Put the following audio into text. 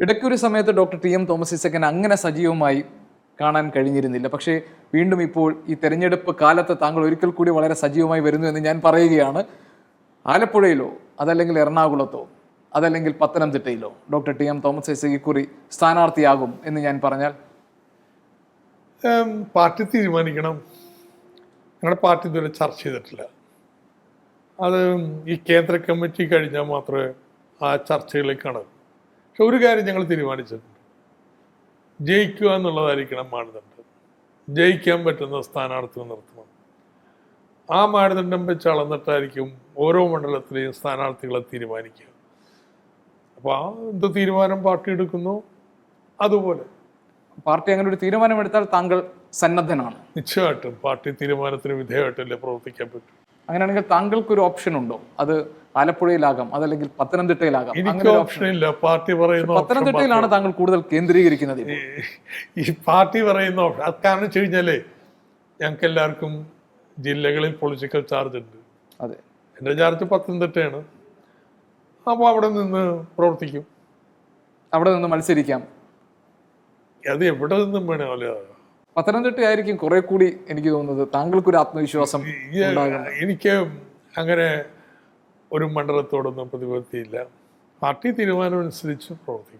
ഇടയ്ക്കൊരു സമയത്ത് doctor T M Thomas ഇസക്കൻ അങ്ങനെ സജീവമായി കാണാൻ കഴിഞ്ഞിരുന്നില്ല. പക്ഷേ വീണ്ടും ഇപ്പോൾ ഈ തെരഞ്ഞെടുപ്പ് കാലത്ത് താങ്കൾ ഒരിക്കൽ കൂടി വളരെ സജീവമായി വരുന്നു എന്ന് ഞാൻ പറയുകയാണ്. ആലപ്പുഴയിലോ അതല്ലെങ്കിൽ എറണാകുളത്തോ അതല്ലെങ്കിൽ പത്തനംതിട്ടയിലോ doctor T M Thomas Isaac ഇക്കുറി സ്ഥാനാർത്ഥിയാകും എന്ന് ഞാൻ പറഞ്ഞാൽ? പാർട്ടി തീരുമാനിക്കണം. ഞങ്ങളുടെ പാർട്ടി ഇതുവരെ ചർച്ച ചെയ്തിട്ടില്ല. അത് ഈ കേന്ദ്ര കമ്മിറ്റി കഴിഞ്ഞാൽ മാത്രമേ ആ ചർച്ചയിലേക്ക് കടക്കൂ പക്ഷെ ഒരു കാര്യം ഞങ്ങൾ തീരുമാനിച്ചിട്ടുണ്ട്. ജയിക്കുക എന്നുള്ളതായിരിക്കണം മാനദണ്ഡം. ജയിക്കാൻ പറ്റുന്ന സ്ഥാനാർത്ഥികൾ നിർത്തണം. ആ മാനദണ്ഡം വെച്ച് അളന്നിട്ടായിരിക്കും ഓരോ മണ്ഡലത്തിലെയും സ്ഥാനാർത്ഥികളെ തീരുമാനിക്കുക. അപ്പോൾ ആ എന്ത് തീരുമാനം പാർട്ടി എടുക്കുന്നു? അതുപോലെ. പാർട്ടി അങ്ങനെ ഒരു തീരുമാനമെടുത്താൽ താങ്കൾ സന്നദ്ധനാണ്. നിശ്ചയമായിട്ടും. പാർട്ടി തീരുമാനത്തിന് വിധേയമായിട്ടല്ലേ പ്രവർത്തിക്കാൻ പറ്റും. അങ്ങനെയാണെങ്കിൽ താങ്കൾക്ക് ഒരു ഓപ്ഷൻ ഉണ്ടോ? അത് ആലപ്പുഴയിലാകാം അതല്ലെങ്കിൽ പത്തനംതിട്ടയിലാകാം. ഓപ്ഷൻ ഇല്ല. പാർട്ടി പറയുന്ന പത്തനംതിട്ടയിലാണ് താങ്കൾ കൂടുതൽ കേന്ദ്രീകരിക്കുന്നത് ഈ- പാർട്ടി പറയുന്ന ഓപ്ഷൻ അത് കാരണം വെച്ച് കഴിഞ്ഞാലേ ഞങ്ങൾക്ക് എല്ലാവർക്കും ജില്ലകളിൽ പൊളിറ്റിക്കൽ ചാർജ് ഉണ്ട്. അതെ. എന്റെ ചാർജ് പത്തനംതിട്ടയാണ്. അപ്പോൾ അവിടെ നിന്ന് പ്രവർത്തിക്കും. അവിടെ നിന്ന് മത്സരിക്കാം. അത് എവിടെ നിന്നും വേണമല്ലോ? പത്തനംതിട്ടയായിരിക്കും കുറെ കൂടി എനിക്ക് തോന്നുന്നത് താങ്കൾക്കൊരു ആത്മവിശ്വാസം എനിക്ക് അങ്ങനെ ഒരു മണ്ഡലത്തോടൊന്നും പ്രതിപത്തിയില്ല. പാർട്ടി തീരുമാനമനുസരിച്ച് പ്രവർത്തിക്കും.